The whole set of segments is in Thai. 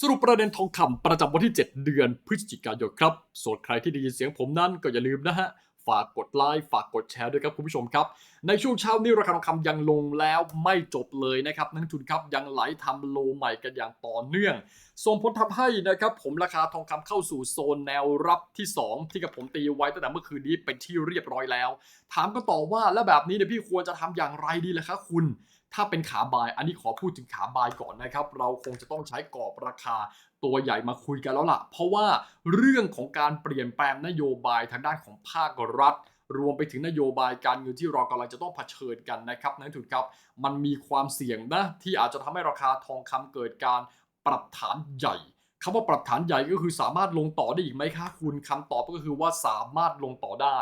สรุปประเด็นทองคำประจำวันที่ 7 เดือนพฤศจิกายนครับ ส่วนใครที่ได้ยินเสียงผมนั้นก็อย่าลืมนะฮะ ฝากกดไลค์ฝากกดแชร์ด้วยครับคุณผู้ชมครับ ในช่วงเช้านี้ราคาทองคำยังลงแล้วไม่จบเลยนะครับนักลงทุนครับยังไหลทำโลใหม่กันอย่างต่อเนื่อง ส่งผลทำให้นะครับผมราคาทองคำเข้าสู่โซนแนวรับที่ 2 ที่กับผมตีไว้ตั้งแต่เมื่อคืนนี้เป็นที่เรียบร้อยแล้ว ถามก็ต่อว่าแล้วแบบนี้เนี่ยพี่ควรจะทำอย่างไรดีล่ะคะคุณ ถ้าเป็นขาบายอันนี้ขอพูดถึงขาบายก่อนนะครับ เราคงจะต้องใช้กรอบราคาตัวใหญ่มาคุยกันแล้วล่ะ เพราะว่าเรื่องของการเปลี่ยนแปลงนโยบายทางด้านของภาครัฐ รวมไปถึงนโยบายการเงินที่เรากำลังจะต้องเผชิญกันนะครับนั่นถูกครับ มันมีความเสี่ยงนะที่อาจจะทำให้ราคาทองคำเกิดการปรับฐานใหญ่ คำว่าปรับฐานใหญ่ก็คือสามารถลงต่อได้อีกไหมคะคุณคำตอบก็คือว่าสามารถลงต่อได้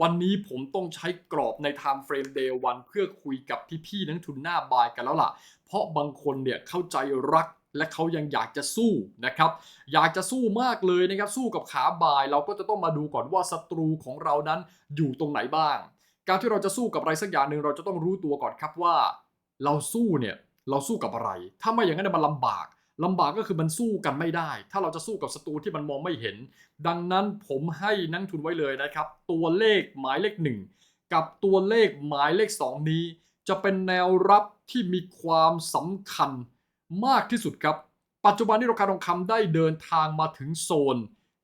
วันนี้ผมต้องใช้กรอบใน time frame day วันเพื่อคุยกับพี่ๆนักทุนหน้าบายกันแล้วล่ะ เพราะบางคนเนี่ยเข้าใจรักและเขายังอยากจะสู้นะครับ อยากจะสู้มากเลยนะครับ สู้กับขาบาย เราก็จะต้องมาดูก่อนว่าศัตรูของเรานั้นอยู่ตรงไหนบ้าง การที่เราจะสู้กับอะไรสักอย่างหนึ่งเราจะต้องรู้ตัวก่อนครับว่า เราสู้เนี่ยเราสู้กับอะไร ถ้าไม่อย่างนั้นมันลำบาก ลำบากก็คือมันสู้กันไม่ได้ ถ้าเราจะสู้กับศัตรูที่มันมองไม่เห็น ดังนั้นผมให้นักทุนไว้เลยนะครับ ตัวเลขหมายเลขหนึ่งกับตัวเลขหมายเลขสองนี้ จะเป็นแนวรับที่มีความสำคัญมากที่สุดครับ ปัจจุบันนี้ราคาทองคำได้เดินทางมาถึงโซน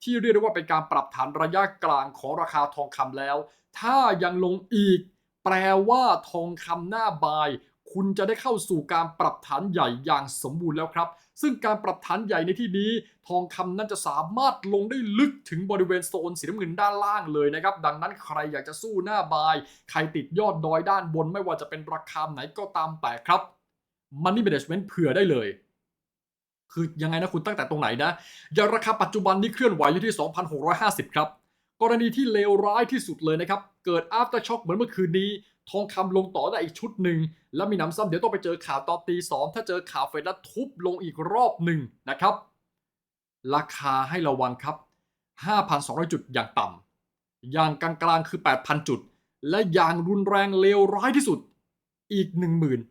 ที่เรียกได้ว่าเป็นการปรับฐานระยะกลางของราคาทองคำแล้ว ถ้ายังลงอีก แปลว่าทองคำหน้าบาย คุณจะได้เข้าสู่การปรับฐานใหญ่อย่างสมบูรณ์แล้วครับ ซึ่งการปรับฐานใหญ่ในที่นี้ ทองคำนั้นจะสามารถลงได้ลึกถึงบริเวณโซนสีน้ำเงินด้านล่างเลยนะครับ ดังนั้นใครอยากจะสู้หน้าบาย ใครติดยอดดอยด้านบนไม่ว่าจะเป็นราคาไหนก็ตามแต่ครับ Money Management เผื่อได้เลยคือยังไงนะคุณตั้งแต่ตรงไหนนะอย่างราคาปัจจุบันนี้เคลื่อนไหวอยู่ที่ 2,650 ครับ กรณีที่เลวร้ายที่สุดเลยนะครับ เกิด after shock เหมือนเมื่อคืนนี้ ทองคำลงต่อได้อีกชุดหนึ่ง แล้วมีน้ำซ้ำเดี๋ยวต้องไปเจอข่าวตอนตีสองถ้าเจอข่าวเฟดแล้วทุบลงอีกรอบหนึ่งนะครับ ราคาให้ระวังครับ 5,200 จุดอย่างต่ำอย่างกลางๆคือ 8,000 จุด และอย่างรุนแรงเลวร้ายที่สุด อีก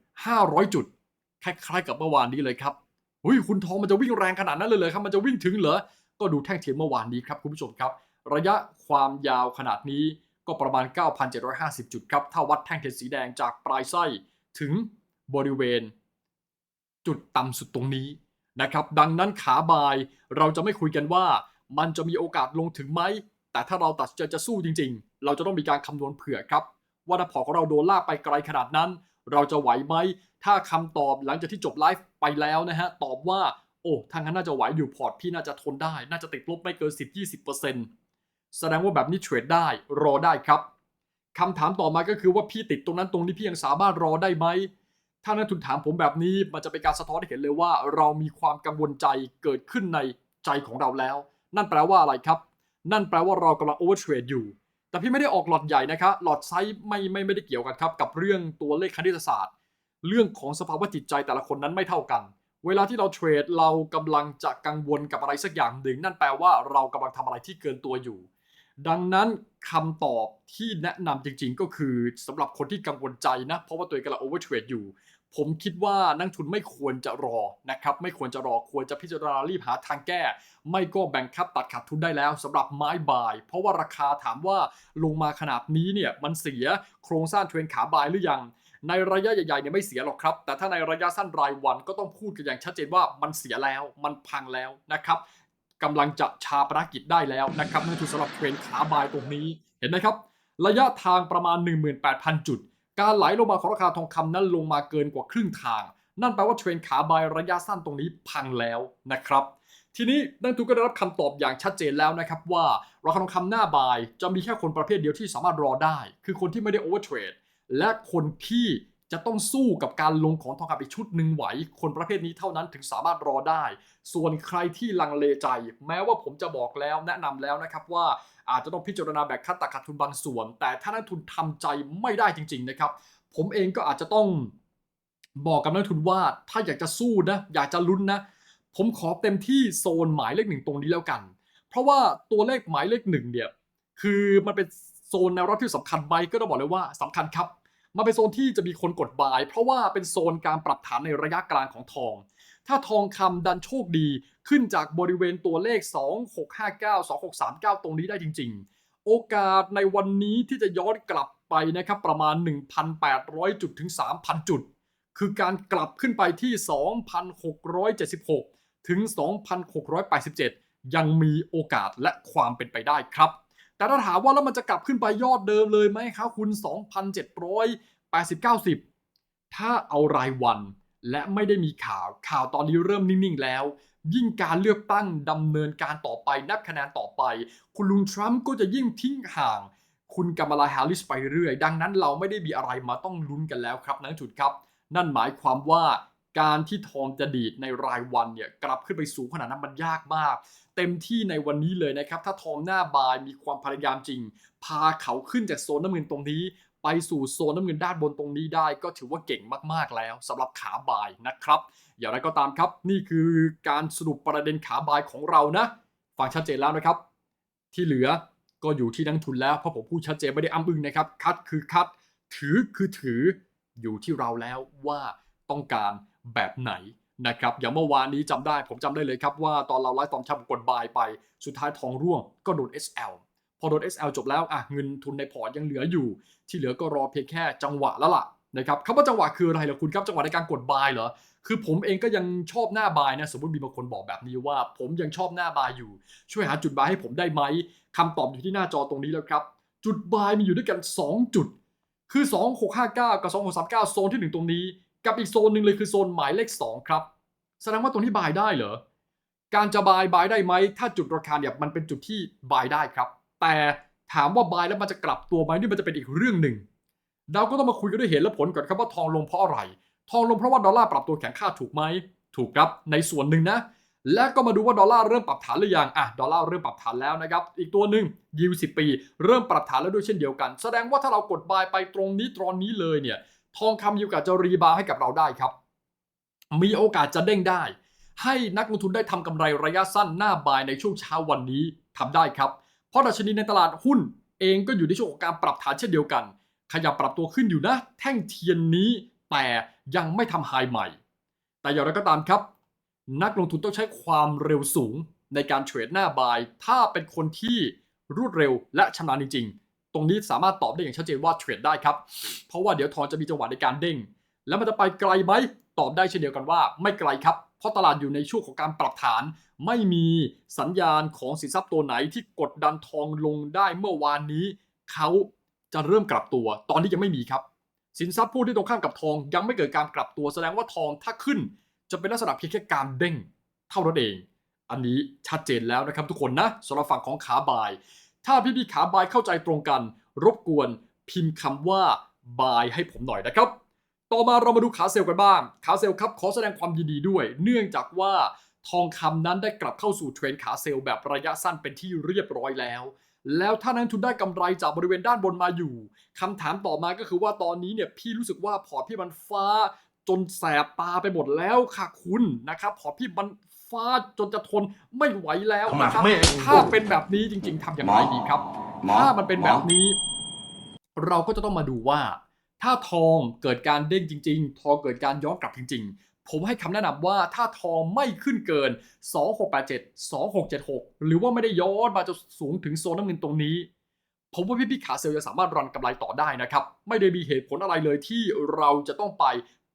1,500 จุด คล้ายๆกับเมื่อวานนี้เลยครับหุยคุณทองมันจะวิ่งแรงขนาดนั้นเลยเลยครับมันจะวิ่งถึงเหรอก็ดูแท่งเทียนเมื่อวานนี้ครับคุณผู้ชมครับ ระยะความยาวขนาดนี้ ก็ประมาณ 9,750 จุดครับถ้าวัดแท่งเทียนสีแดงจากปลายไส้ถึงบริเวณ จุดต่ำสุดตรงนี้นะครับ ดังนั้นขาบายเราจะไม่คุยกันว่ามันจะมีโอกาสลงถึงไหม แต่ถ้าเราตัดใจจะสู้จริง ๆ เราจะต้องมีการคำนวณเผื่อครับ ว่าถ้าพอของเราโดนลากไปไกลขนาดนั้น เราจะไหวไหม ถ้าคำตอบหลังจากที่จบไลฟ์ไปแล้วนะฮะ ตอบว่า โอ้ทางนั้นน่าจะไหวอยู่พอร์ตพี่น่าจะทนได้ น่าจะติดลบไม่เกิน 10-20% แสดงว่าแบบนี้เทรดได้รอได้ครับคำถามต่อมาก็คือว่าพี่ติดตรงนั้นตรงนี้พี่ยังสามารถรอได้ไหมถ้านักทุนถามผมแบบนี้มันจะเป็นการสะท้อนให้เห็นเลยว่า เรามีความกังวลใจเกิดขึ้นในใจของเราแล้ว นั่นแปลว่าอะไรครับ นั่นแปลว่าเรากำลังโอเวอร์เทรดอยู่ แต่พี่ไม่ได้ออกหลอดใหญ่นะครับหลอดไซส์ไม่ไม่ไม่ได้เกี่ยวกันครับกับเรื่องตัวเลขคณิตศาสตร์ เรื่องของสภาวะจิตใจแต่ละคนนั้นไม่เท่ากัน เวลาที่เราเทรดเรากำลังจะกังวลกับอะไรสักอย่างหนึ่ง นั่นแปลว่าเรากำลังทำอะไรที่เกินตัวอยู่ ดังนั้นคำตอบที่แนะนำจริงๆ ก็คือสำหรับคนที่กังวลใจนะ เพราะว่าตัวเองกำลังโอเวอร์เทรดอยู่ ผมคิดว่านักทุนไม่ควรจะรอนะครับ ไม่ควรจะรอควรจะพิจารณารีบหาทางแก้ ไม่ก็แบ่งคับตัดขาดทุนได้แล้วสำหรับไม้บาย เพราะว่าราคาถามว่าลงมาขนาดนี้เนี่ยมันเสียโครงสร้างเทรนขาบายหรือยังในระยะใหญ่ๆเนี่ยไม่เสียหรอกครับ แต่ถ้าในระยะสั้นรายวันก็ต้องพูดกันอย่างชัดเจนว่ามันเสียแล้ว มันพังแล้วนะครับ กำลังจะชาปนกิจได้แล้วนะครับนั่นคือสำหรับเทรนขาบายตรงนี้เห็นไหมครับ ระยะทางประมาณ 18,000 จุด การไหลลงมาของราคาทองคำนั้นลงมาเกินกว่าครึ่งทาง นั่นแปลว่าเทรนขาบายระยะสั้นตรงนี้พังแล้วนะครับทีนี้นักทุนก็ได้รับคำตอบอย่างชัดเจนแล้วนะครับว่าราคาทองคำหน้าบายจะมีแค่คนประเภทเดียวที่สามารถรอได้ คือคนที่ไม่ได้โอเวอร์เทรดและคนที่ จะต้องสู้กับการลงของทองคำอีกชุดหนึ่งไหว คนประเภทนี้เท่านั้นถึงสามารถรอได้ ส่วนใครที่ลังเลใจ แม้ว่าผมจะบอกแล้วแนะนำแล้วนะครับว่าอาจจะต้องพิจารณาแบกคัดตัดขาดทุนบางส่วน แต่ถ้านักทุนทำใจไม่ได้จริง ๆนะครับ ผมเองก็อาจจะต้องบอกกับนักทุนว่าถ้าอยากจะสู้นะอยากจะลุ้นนะ ผมขอเต็มที่โซนหมายเลขหนึ่งตรงนี้แล้วกัน เพราะว่าตัวเลขหมายเลขหนึ่งเนี่ยคือมันเป็นโซนแนวรับที่สำคัญไหมก็ต้องบอกเลยว่าสำคัญครับ มันเป็นโซนที่จะมีคนกดบาย เพราะว่าเป็นโซนการปรับฐานในระยะกลางของทอง ถ้าถ้าทองคำดันโชคดีขึ้นจากบริเวณตัวเลข 2659 2639 ตรงนี้ได้จริง ๆ โอกาสในวันนี้ที่จะย้อนกลับไปนะครับประมาณ 1,800 จุดถึง 3,000 จุด คือการกลับขึ้นไปที่ 2,676 ถึง 2,687 ยังมีโอกาสและความเป็นไปได้ครับ แต่ถ้าถามว่าแล้วมันจะกลับขึ้นไปยอดเดิมเลยไหมครับคุณ 2,780 90 ถ้าเอารายวัน และไม่ได้มีข่าวข่าวตอนนี้เริ่มนิ่งๆแล้ว ยิ่งการเลือกตั้งดำเนินการต่อไปนับคะแนนต่อไป คุณลุงทรัมป์ก็จะยิ่งทิ้งห่าง คุณกัมลาแฮร์ริสไปเรื่อย ดังนั้นเราไม่ได้มีอะไรมาต้องลุ้นกันแล้วครับนักจุดครับ นั่นหมายความว่าการที่ทองจะดีดในรายวันเนี่ยกลับขึ้นไปสูงขนาดนั้นมันยากมาก เต็มที่ในวันนี้เลยนะครับ ถ้าทองหน้าบายมีความพยายามจริง พาเขาขึ้นจากโซนน้ำเงินตรงนี้ ไปสู่โซนน้ำเงินด้านบนตรงนี้ได้ ก็ถือว่าเก่งมากๆแล้วสำหรับขาบายนะครับ อย่างไรก็ตามครับ นี่คือการสรุปประเด็นขาบายของเรานะฟังชัดเจนแล้วนะครับ ที่เหลือก็อยู่ที่นักทุนแล้วเพราะผมพูดชัดเจนไม่ได้อ้ำอึ้งนะครับคัดคือคัด ถือคือถืออยู่ที่เราแล้วว่าต้องการแบบไหน นะครับอย่างเมื่อวานนี้จำได้ผมจำได้เลยครับว่าตอนเราไลฟ์ตอนเช้ากดบายไป สุดท้ายทองร่วงก็โดน SL พอโดน SL จบแล้วอะเงินทุนในพอร์ตยังเหลืออยู่ ที่เหลือก็รอเพียงแค่จังหวะแล้วล่ะนะครับคำว่าจังหวะคืออะไรเหรอคุณครับจังหวะในการกดบายเหรอคือผมเองก็ยังชอบหน้าบายนะสมมติมีบางคนบอกแบบนี้ว่า ผมยังชอบหน้าบายอยู่ ช่วยหาจุดบายให้ผมได้ไหมคำตอบอยู่ที่หน้าจอตรงนี้แล้วครับ จุดบายมีอยู่ด้วยกัน 2 จุด คือ 2659 กับ 2639 โซนที่ 1 ตรงนี้ กับอีกโซนหนึ่งเลยคือโซนหมายเลข 2 ครับ แสดงว่าตรงนี้บายได้เหรอ การจะบายบายได้ไหม ถ้าจุดราคาเนี่ยมันเป็นจุดที่บายได้ครับ แต่ถามว่าบายแล้วมันจะกลับตัวไหมนี่มันจะเป็นอีกเรื่องหนึ่ง เราก็ต้องมาคุยกันด้วยเหตุและผลก่อนครับว่าทองลงเพราะอะไร ทองลงเพราะว่าดอลลาร์ปรับตัวแข็งค่าถูกไหม ถูกครับ ในส่วนหนึ่งนะ และก็มาดูว่าดอลลาร์เริ่มปรับฐานหรือยัง อะ ดอลลาร์เริ่มปรับฐานแล้วนะครับ อีกตัวหนึ่งยิวสิปี เริ่มปรับฐานแล้วด้วยเช่นเดียวกัน แสดงว่าถ้าเรากดบายไปตรงนี้ตรงนี้เลยเนี่ย ทองคำมีโอกาสจะรีบาให้กับเราได้ครับ มีโอกาสจะเด้งได้ ให้นักลงทุนได้ทำกำไรระยะสั้นหน้าบายในช่วงเช้าวันนี้ทำได้ครับ เพราะดัชนีในตลาดหุ้นเองก็อยู่ในช่วงของการปรับฐานเช่นเดียวกัน ขยับปรับตัวขึ้นอยู่นะ แท่งเทียนนี้ แต่ยังไม่ทำไฮใหม่ แต่อย่างไรก็ตามครับ นักลงทุนต้องใช้ความเร็วสูงในการเทรดหน้าบาย ถ้าเป็นคนที่รวดเร็วและชำนาญจริงๆ ตรงนี้สามารถตอบได้อย่างชัดเจนว่าเทรดได้ครับ เพราะว่าเดี๋ยวทองจะมีจังหวะในการเด้ง แล้วมันจะไปไกลไหมตอบได้เช่นเดียวกันว่าไม่ไกลครับ เพราะตลาดอยู่ในช่วงของการปรับฐาน ไม่มีสัญญาณของสินทรัพย์ตัวไหนที่กดดันทองลงได้เมื่อวานนี้ เขาจะเริ่มกลับตัว ตอนนี้ยังไม่มีครับ สินทรัพย์ผู้ที่ตรงข้ามกับทองยังไม่เกิดการกลับตัวแสดงว่าทองถ้าขึ้น จะเป็นลักษณะเพียงแค่การเด้งเท่านั้นเอง อันนี้ชัดเจนแล้วนะครับทุกคนนะสำหรับฝั่งของขาบาย ถ้าพี่พี่ๆขาบายเข้าใจตรงกัน รบกวนพิมพ์คำว่าบายให้ผมหน่อยนะครับ ต่อมาเรามาดูขาเซลกันบ้าง ขาเซลครับขอแสดงความยินดีด้วย เนื่องจากว่าทองคำนั้นได้กลับเข้าสู่เทรนขาเซลล์แบบระยะสั้นเป็นที่เรียบร้อยแล้ว แล้วถ้านักลงทุนได้กำไรจากบริเวณด้านบนมาอยู่คำถามต่อมาก็คือว่าตอนนี้เนี่ยพี่รู้สึกว่าพอพี่มันฟ้าจนแสบตาไปหมดแล้วค่ะคุณนะครับพอพี่มัน ฟ้าจนจะทนไม่ไหวแล้วนะครับทำไมไม่ถ้าเป็นแบบนี้จริง ๆทำอย่างไรดีครับหมอถ้ามันเป็นหมอแบบนี้ เราก็จะต้องมาดูว่า ถ้าทองเกิดการเด้งจริง ๆ ทองเกิดการย้อนกลับจริง ๆผมให้คำแนะนำว่าถ้าทองไม่ขึ้นเกิน 2687 2676 หรือว่าไม่ได้ย้อนมาจะสูงถึงโซนน้ำเงินตรงนี้ ผมว่าพี่พี่ๆขาเซลล์จะสามารถรันกำไรต่อได้นะครับ ไม่ได้มีเหตุผลอะไรเลยที่เราจะต้องไป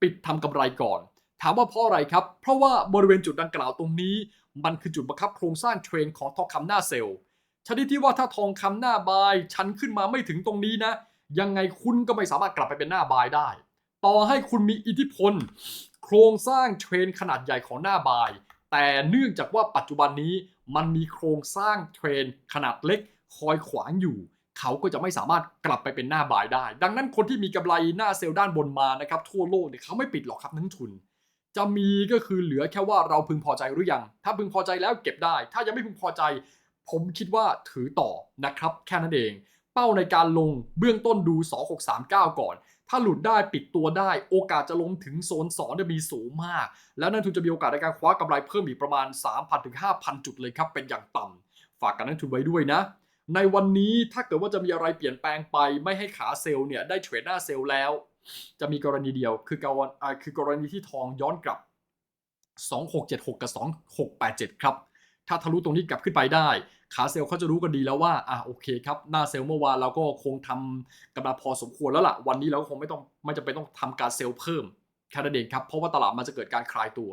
ปิดทำกำไรก่อน ถามว่าเพราะอะไรครับ เพราะว่าบริเวณจุดดังกล่าวตรงนี้ มันคือจุดบังคับโครงสร้างเทรนของทองคำหน้าเซลล์ชนิดที่ว่าถ้าทองคำหน้าบาย ชันขึ้นมาไม่ถึงตรงนี้นะ ยังไงคุณก็ไม่สามารถกลับไปเป็นหน้าบายได้ ต่อให้คุณมีอิทธิพล โครงสร้างเทรนขนาดใหญ่ของหน้าบาย แต่เนื่องจากว่าปัจจุบันนี้มันมีโครงสร้างเทรนขนาดเล็ก คอยขวางอยู่ เขาก็จะไม่สามารถกลับไปเป็นหน้าบายได้ ดังนั้นคนที่มีกำไรหน้าเซลล์ด้านบนมานะครับทั่วโลกเนี่ยเขาไม่ปิดหรอกครับนักทุน จะมีก็คือเหลือแค่ว่าเราพึงพอใจหรือยัง ถ้าพึงพอใจแล้วเก็บได้ ถ้ายังไม่พึงพอใจ ผมคิดว่าถือต่อนะครับ แค่นั้นเอง เป้าในการลงเบื้องต้นดู 2639 ก่อน ถ้าหลุดได้ปิดตัวได้ โอกาสจะลงถึงโซน2จะมีสูงมาก แล้วนักลงทุนจะมีโอกาสในการคว้ากำไรเพิ่มอีกประมาณ 3,000ถึง5,000 จุดเลยครับเป็นอย่างต่ำฝากการนักทุนไว้ด้วยนะในวันนี้ถ้าเกิดว่าจะมีอะไรเปลี่ยนแปลงไปไม่ให้ขาเซลล์เนี่ยได้เทรดหน้าเซลล์แล้ว จะมีกรณีเดียว คือกรณีอ่าคือกรณีที่ทองย้อนกลับ 2676 กับ 2687 ครับ ถ้าทะลุตรงนี้กลับขึ้นไปได้ ขาเซลล์เขาจะรู้กันดีแล้วว่า อะโอเคครับ หน้าเซลล์เมื่อวานเราก็คงทำกำไรพอสมควรแล้วล่ะ วันนี้เราก็คงไม่ต้องไม่จำเป็นต้องทำการเซลล์เพิ่มแค่นั้นเองครับ เพราะว่าตลาดมันจะเกิดการคลายตัว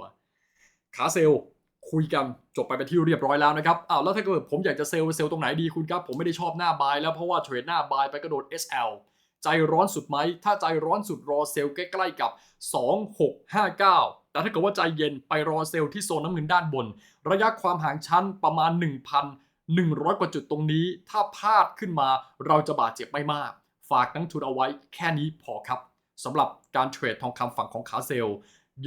ขาเซลล์คุยกันจบไปเป็นที่เรียบร้อยแล้วนะครับ อ้าวแล้วถ้าเกิดผมอยากจะเซลล์เซลล์ตรงไหนดีคุณครับ ผมไม่ได้ชอบหน้าบายแล้วเพราะว่าเทรดหน้าบายไปกระโดด SL ใจร้อนสุดไหม ถ้าใจร้อนสุดรอเซลล์ใกล้ๆกับ 2659 แต่ถ้าเกิดว่าใจเย็นไปรอเซลล์ที่โซนน้ำเงินด้านบน ระยะความห่างชั้นประมาณ 1,100 กว่าจุดตรงนี้ ถ้าพลาดขึ้นมาเราจะบาดเจ็บไม่มาก ฝากนักทุนเอาไว้แค่นี้พอครับสำหรับการเทรดทองคำฝั่งของขาเซลล์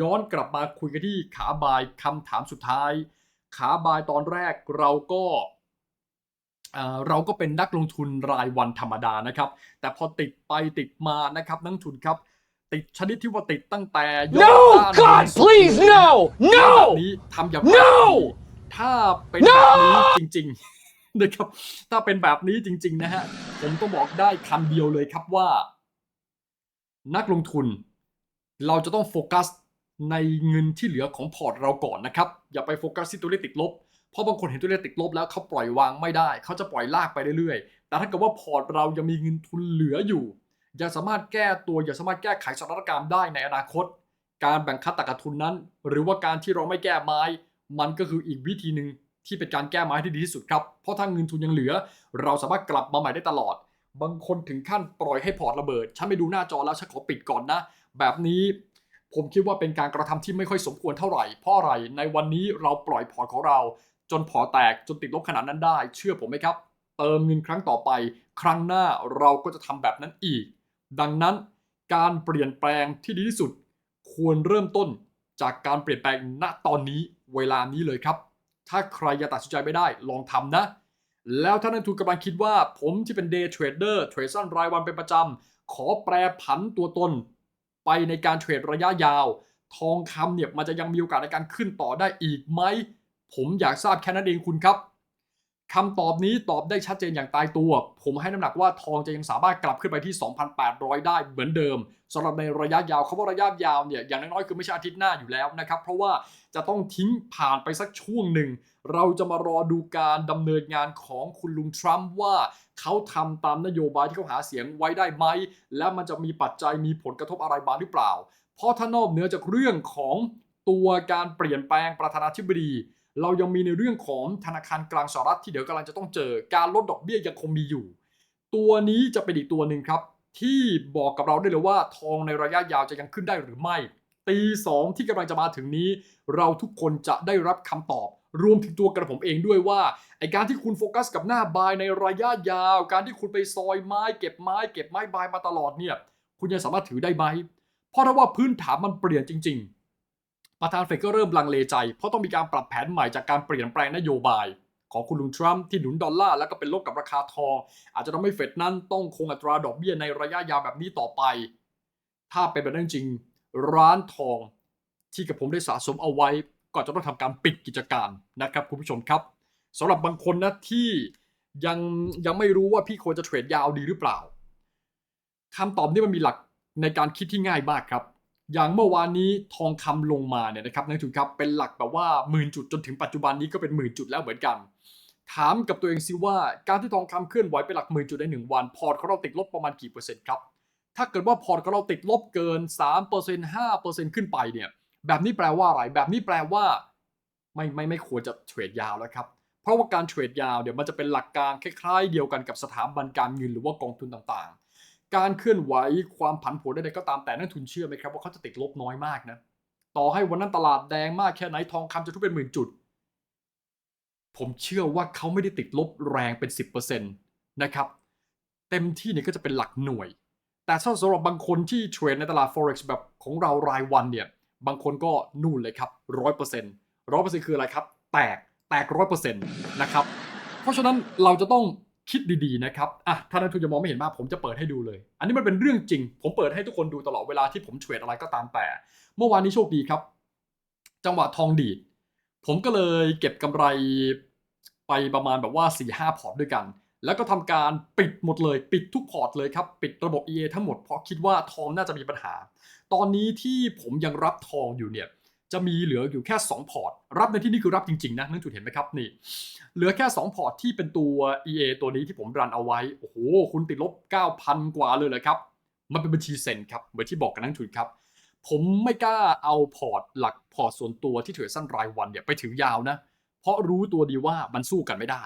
ย้อนกลับมาคุยกันที่ขาบายคำถามสุดท้าย ขาบายตอนแรกเราก็ เอ่อเราก็เป็นนักลงทุนรายวันธรรมดานะครับ แต่พอติดไปติดมานะครับนักลงทุนครับ ติดชนิดที่ว่าติดตั้งแต่ยอด No, ต้าน God, please, no, แบบ no! นี้ทำอย่าง No ถ้าเป็นแบบนี้จริงๆ นะครับ ถ้าเป็นแบบนี้จริง ๆ นะฮะ ผมต้องบอกได้คำเดียวเลยครับว่า นักลงทุน เราจะต้องโฟกัสในเงินที่เหลือของพอร์ตเราก่อนนะครับ อย่าไปโฟกัสที่ตัวเลขติดลบ เพราะบางคนเห็นตัวเลขติดลบแล้วเขาปล่อยวางไม่ได้ เขาจะปล่อยลากไปเรื่อยๆ แต่ถ้าเกิดว่าพอร์ตเรายังมีเงินทุนเหลืออยู่ ยังสามารถแก้ตัวยังสามารถแก้ไขสถานการณ์ได้ในอนาคต การแบ่งคัดตากทุนนั้น หรือว่าการที่เราไม่แก้ไม้ มันก็คืออีกวิธีหนึ่งที่เป็นการแก้ไม้ที่ดีที่สุดครับ เพราะถ้าเงินทุนยังเหลือ เราสามารถกลับมาใหม่ได้ตลอด บางคนถึงขั้นปล่อยให้พอร์ตระเบิด ฉันไม่ดูหน้าจอแล้วฉันขอปิดก่อนนะ แบบนี้ผมคิดว่าเป็นการกระทำที่ไม่ค่อยสมควรเท่าไหร่ เพราะอะไร ในวันนี้เราปล่อยพอร์ตของเรา จนพอแตกจนติดลบขนาดนั้นได้ เชื่อผมไหมครับ เติมเงินครั้งต่อไป ครั้งหน้าเราก็จะทำแบบนั้นอีก ดังนั้นการเปลี่ยนแปลงที่ดีที่สุด ควรเริ่มต้นจากการเปลี่ยนแปลงณตอนนี้เวลานี้เลยครับ ถ้าใครยังตัดสินใจไม่ได้ลองทำนะ แล้วถ้านักทุนกำลังคิดว่า ผมที่เป็น day trader เทรดสั้นรายวันเป็นประจำขอแปรผันตัวตน ไปในการเทรดระยะยาว ทองคำเนี่ยมันจะยังมีโอกาสในการขึ้นต่อได้อีกไหม ผมอยากทราบแค่นั้นเองคุณครับคำตอบนี้ตอบได้ชัดเจนอย่างตายตัว ผมให้น้ำหนักว่าทองจะยังสามารถกลับขึ้นไปที่ 2,800 ได้เหมือนเดิมสำหรับในระยะยาวเขาว่าระยะยาวเนี่ยอย่างน้อยๆคือไม่ใช่อาทิตย์หน้าอยู่แล้วนะครับ เพราะว่าจะต้องทิ้งผ่านไปสักช่วงหนึ่ง เราจะมารอดูการดำเนินงานของคุณลุงทรัมป์ว่าเขาทำตามนโยบายที่เขาหาเสียงไว้ได้ไหม และมันจะมีปัจจัยมีผลกระทบอะไรบ้างหรือเปล่า เพราะถ้านอกเหนือจากเรื่องของตัวการเปลี่ยนแปลงประธานาธิบดี เรายังมีในเรื่องของธนาคารกลางสหรัฐที่เดี๋ยวกำลังจะต้องเจอการลดดอกเบี้ยยังคงมีอยู่ ตัวนี้จะเป็นอีกตัวหนึ่งครับ ที่บอกกับเราได้เลยว่า ทองในระยะยาวจะยังขึ้นได้หรือไม่ตีสองที่กำลังจะมาถึงนี้ เราทุกคนจะได้รับคำตอบ รวมถึงตัวกระผมเองด้วยว่าไอการที่คุณโฟกัสกับหน้าบายในระยะยาว การที่คุณไปซอยไม้เก็บไม้เก็บไม้บายมาตลอดเนี่ยคุณยังสามารถถือได้ไหมเพราะถ้าว่าพื้นฐานมันเปลี่ยนจริง ๆ ประธานเฟดก็เริ่มลังเลใจ เพราะต้องมีการปรับแผนใหม่จากการเปลี่ยนแปลงนโยบาย ของคุณลุงทรัมป์ที่หนุนดอลลาร์แล้วก็เป็นลบกับราคาทอง อาจจะทำให้เฟดนั้นต้องคงอัตราดอกเบี้ยในระยะยาวแบบนี้ต่อไป ถ้าเป็นแบบนั้นจริง ร้านทองที่กับผมได้สะสมเอาไว้ก็จะต้องทำการปิดกิจการนะครับคุณผู้ชมครับสำหรับบางคนนะที่ยังยังไม่รู้ว่าพี่ควรจะเทรดยาวดีหรือเปล่าคำตอบนี้มันมีหลักในการคิดที่ง่ายมากครับ อย่างเมื่อวานนี้ทองคำลงมาเนี่ยนะครับนักทุนครับเป็นหลักแบบว่าหมื่นจุดจนถึงปัจจุบันนี้ก็เป็นหมื่นจุดแล้วเหมือนกัน ถามกับตัวเองซิว่าการที่ทองคำเคลื่อนไหวไปหลักหมื่นจุดในหนึ่งวัน พอร์ตของเราติดลบประมาณกี่เปอร์เซ็นต์ครับถ้าเกิดว่าพอร์ตของเราติดลบเกิน 3% 5%ขึ้นไปเนี่ยแบบนี้แปลว่าอะไรแบบนี้แปลว่า ไม่ไม่ไม่ควรจะเทรดยาวแล้วครับเพราะว่าการเทรดยาวเดี๋ยวมันจะเป็นหลักการคล้ายๆ เดียวกันกับสถาบันการเงินหรือว่ากองทุนต่างๆ การเคลื่อนไหวความผันผวนใดๆก็ตามแต่นักทุนเชื่อไหมครับว่าเขาจะติดลบน้อยมากนะต่อให้วันนั้นตลาดแดงมากแค่ไหนทองคำจะทุบเป็นหมื่นจุด ผมเชื่อว่าเขาไม่ได้ติดลบแรงเป็น 10%นะครับเต็มที่เนี่ยก็จะเป็นหลักหน่วย แต่ถ้าสำหรับบางคนที่เทรดในตลาด forex แบบของเรารายวันเนี่ยบางคนก็นู่นเลยครับร้อยเปอร์เซ็นต์ร้อยเปอร์เซ็นต์คืออะไรครับ แตกแตกร้อยเปอร์เซ็นต์นะครับเพราะฉะนั้นเราจะต้อง คิดดีๆนะครับอะถ้านักทุนจะมองไม่เห็นมากผมจะเปิดให้ดูเลย อันนี้มันเป็นเรื่องจริง ผมเปิดให้ทุกคนดูตลอดเวลาที่ผมเทรดอะไรก็ตามแต่ เมื่อวานนี้โชคดีครับ จังหวะทองดีด ผมก็เลยเก็บกำไรไปประมาณแบบว่า4 5พอร์ตด้วยกัน แล้วก็ทำการปิดหมดเลย ปิดทุกพอร์ตเลยครับ ปิดระบบ EA ทั้งหมดเพราะคิดว่าทองน่าจะมีปัญหา ตอนนี้ที่ผมยังรับทองอยู่เนี่ย จะมีเหลืออยู่แค่ 2 พอร์ต รับในที่นี่คือรับจริงๆนะนั่นจุดเห็นไหมครับนี่ เหลือแค่ 2 พอร์ตที่เป็นตัว EA ตัวนี้ที่ผมรันเอาไว้ โอ้โห คุณติดลบ 9,000 กว่าเลยเหรอครับ มันเป็นบัญชีเซ็นครับเหมือนที่บอกกันนั่นจุดครับ ผมไม่กล้าเอาพอร์ตหลักพอร์ตส่วนตัวที่ถือสั้นรายวันเนี่ยไปถือยาวนะ เพราะรู้ตัวดีว่ามันสู้กันไม่ได้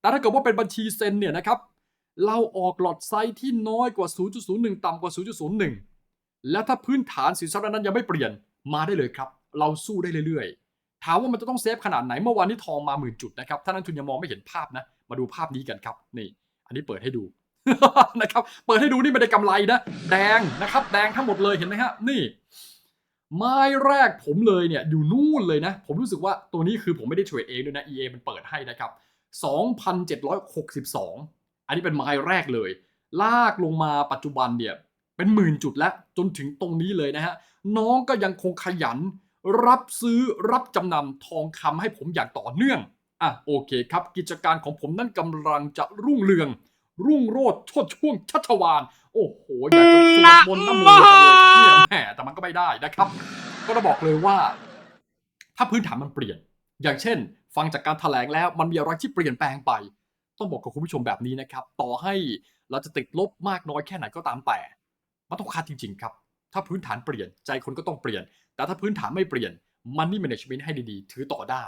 แต่ถ้าเกิดว่าเป็นบัญชีเซ็นเนี่ยนะครับเราออกหลอดไซส์ที่น้อยกว่า 0.01 ต่ำกว่า 0.01 และถ้าพื้นฐานสินทรัพย์นั้นยังไม่เปลี่ยนมาได้เลยครับ เราสู้ได้เรื่อยๆ ถามว่ามันจะต้องเซฟขนาดไหนเมื่อวานนี้ทองมาหมื่นจุดนะครับ ถ้านักทุนยังมองไม่เห็นภาพนะ มาดูภาพนี้กันครับ นี่ อันนี้เปิดให้ดูนะครับ เปิดให้ดูนี่ไม่ได้กำไรนะ แดงนะครับ แดงทั้งหมดเลยเห็นไหมฮะ นี่ ไม้แรกผมเลยเนี่ยอยู่นู่นเลยนะ ผมรู้สึกว่าตัวนี้คือผมไม่ได้เทรดเองด้วยนะ EA มันเปิดให้นะครับ2,762 อันนี้เป็นไม้แรกเลย ลากลงมาปัจจุบันเนี่ยเป็นหมื่นจุดแล้วจนถึงตรงนี้เลยนะฮะ น้องก็ยังคงขยัน รับซื้อรับจำนำทองคำให้ผมอย่างต่อเนื่องอะโอเคครับ กิจการของผมนั่นกำลังจะรุ่งเรือง รุ่งโรจน์ชดช่วงชัชวานโอ้โหอยากจะสวดมนต์น้ำมือเลยเนี่ยแหมแต่มันก็ไม่ได้นะครับ ก็ต้องบอกเลยว่า ถ้าพื้นฐานมันเปลี่ยน อย่างเช่น ฟังจากการถแถลงแล้วมันมีอะไรที่เปลี่ยนแปลงไป ต้องบอกกับคุณผู้ชมแบบนี้นะครับ ต่อให้เราจะติดลบมากน้อยแค่ไหนก็ตามแต่มันต้องคัดจริง ๆ ครับ ถ้าพื้นฐานเปลี่ยนใจคนก็ต้องเปลี่ยน แต่ถ้าพื้นฐานไม่เปลี่ยน Money Management ให้ดีๆ ถือต่อได้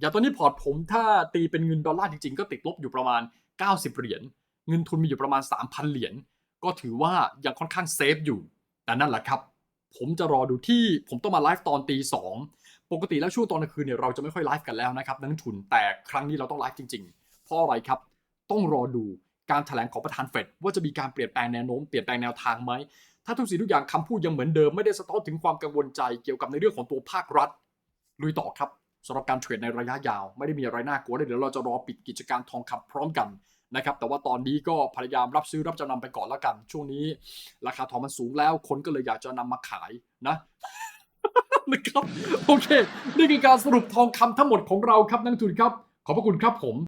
อย่างตอนนี้พอร์ตผมถ้าตีเป็นเงินดอลลาร์จริงๆ ก็ติดลบอยู่ประมาณ 90 เหรียญเงินทุนมีอยู่ประมาณ 3,000 เหรียญก็ถือว่ายังค่อนข้างเซฟอยู่ แต่นั่นแหละครับ ผมจะรอดูที่ผมต้องมาไลฟ์ตอนตีสองปกติแล้วช่วงตอนกลางคืนเนี่ยเราจะไม่ค่อยไลฟ์กันแล้วนะครับนักทุนแต่ครั้งนี้เราต้องไลฟ์จริงๆ เพราะอะไรครับ ต้องรอดูการแถลงของประธานเฟดว่าจะมีการเปลี่ยนแปลงแนวโน้มเปลี่ยนแปลงแนวทางไหม ถ้าทุกสิ่งทุกอย่างคำพูดยังเหมือนเดิมไม่ได้สะท้อนถึงความกังวลใจเกี่ยวกับในเรื่องของตัวภาครัฐลุยต่อครับสำหรับการเทรดในระยะยาว ไม่ได้มีอะไรน่ากลัวเลยเดี๋ยวเราจะรอปิดกิจการทองคำพร้อมกันนะครับแต่ว่าตอนนี้ก็พยายามรับซื้อรับจำนำไปก่อนแล้วกัน ช่วงนี้ ราคาทองมันสูงแล้วคนก็เลยอยากจะนำมาขายนะนะครับโอเค นี่คือการสรุปทองคำทั้งหมดของเราครับนักทุนครับ ขอบพระคุณครับผม